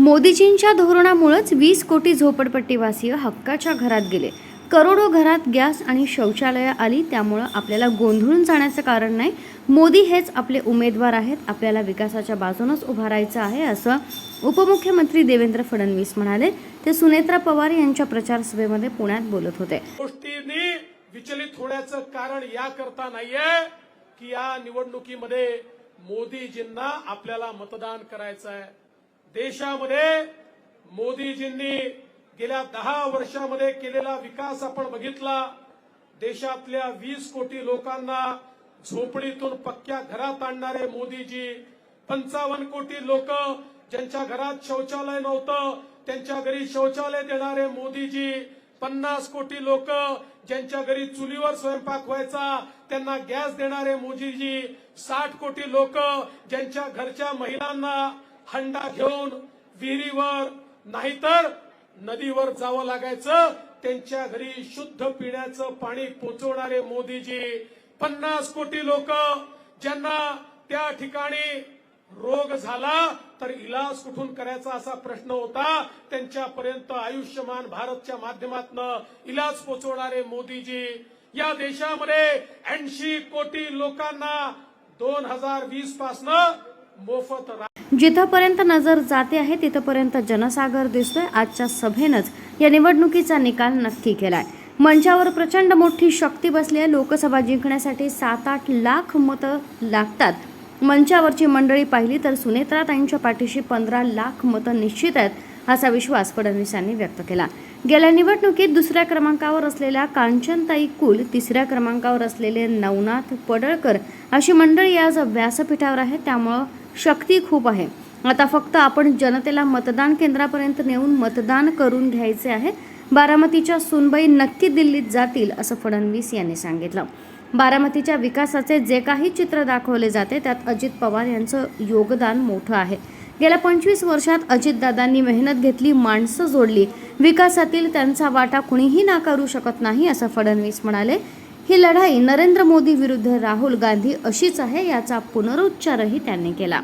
मोदीजींच्या धोरणामुळेच वीस कोटी झोपडपट्टीवासीय हक्काच्या घरात गेले. करोडो घरात गॅस आणि शौचालयं आली त्यामुळं आपल्याला गोंधळून जाण्याचं कारण नाही. मोदी हेच आपले उमेदवार आहेत आपल्याला विकासाच्या बाजूनच उभा राहायचं आहे असं उपमुख्यमंत्री देवेंद्र फडणवीस म्हणाले. ते सुनेत्रा पवार यांच्या प्रचारसभेमध्ये पुण्यात बोलत होते. गोष्टींनी विचलित होण्याचं कारण याकरता नाहीये की या निवडणुकीमध्ये मोदीजींना आपल्याला मतदान करायचं आहे देशामध्ये मोदीजींनी गेल्या दहा वर्षामध्ये केलेला विकास आपण बघितला. देशातल्या वीस कोटी लोकांना झोपडीतून पक्क्या घरात आणणारे मोदीजी. पंचावन्न कोटी लोक ज्यांच्या घरात शौचालय नव्हतं त्यांच्या घरी शौचालय देणारे मोदीजी. पन्नास कोटी लोक ज्यांच्या घरी चुलीवर स्वयंपाक व्हायचा त्यांना गॅस देणारे मोदीजी. साठ कोटी लोक ज्यांच्या घरच्या महिलांना हंडा घेऊन विहिरीवर नाहीतर नदीवर जावं लागायचं. त्यांच्या घरी शुद्ध पिण्याचं पाणी पोचवणारे मोदीजी पन्नास कोटी लोक ज्यांना त्या ठिकाणी रोग झाला तर इलाज कुठून करायचा असा प्रश्न होता. त्यांच्यापर्यंत आयुष्यमान भारतच्या माध्यमातून इलाज पोचवणारे मोदीजी या देशामध्ये ऐंशी कोटी लोकांना दोन हजार वीस पासनं मोफत जिथपर्यंत नजर जाते आहे तिथपर्यंत जनसागर दिसतोय. आजच्या सभेनंच या निवडणुकीचा निकाल नक्की केलाय. मंचावर प्रचंड मोठी शक्ती बसली आहे. लोकसभा जिंकण्यासाठी सात आठ लाख मतं लागतात. मंचावरची मंडळी पाहिली तर सुनेत्राताईंच्या पाठीशी पंधरा लाख मतं निश्चित आहेत असा विश्वास फडणवीसांनी व्यक्त केला. गेल्या निवडणुकीत दुसऱ्या क्रमांकावर असलेल्या कांचनताई कुल तिसऱ्या क्रमांकावर असलेले नवनाथ पडळकर अशी मंडळी आज व्यासपीठावर आहे त्यामुळं शक्ती खूप आहे. आता फक्त आपण जनतेला मतदान केंद्रापर्यंत नेऊन मतदान करून घ्यायचे आहे. बारामतीच्या सुनबाई नक्की दिल्लीत जातील असं फडणवीस यांनी सांगितलं. बारामतीच्या विकासाचे जे काही चित्र दाखवले जाते त्यात अजित पवार यांचं योगदान मोठं आहे. गेल्या पंचवीस वर्षात अजितदादांनी मेहनत घेतली माणसं जोडली. विकासातील त्यांचा वाटा कुणीही नाकारू शकत नाही असं फडणवीस म्हणाले. ही लढाई नरेंद्र मोदी विरुद्ध राहुल गांधी अशीच आहे याचा पुनरुच्चारही त्यांनी केला.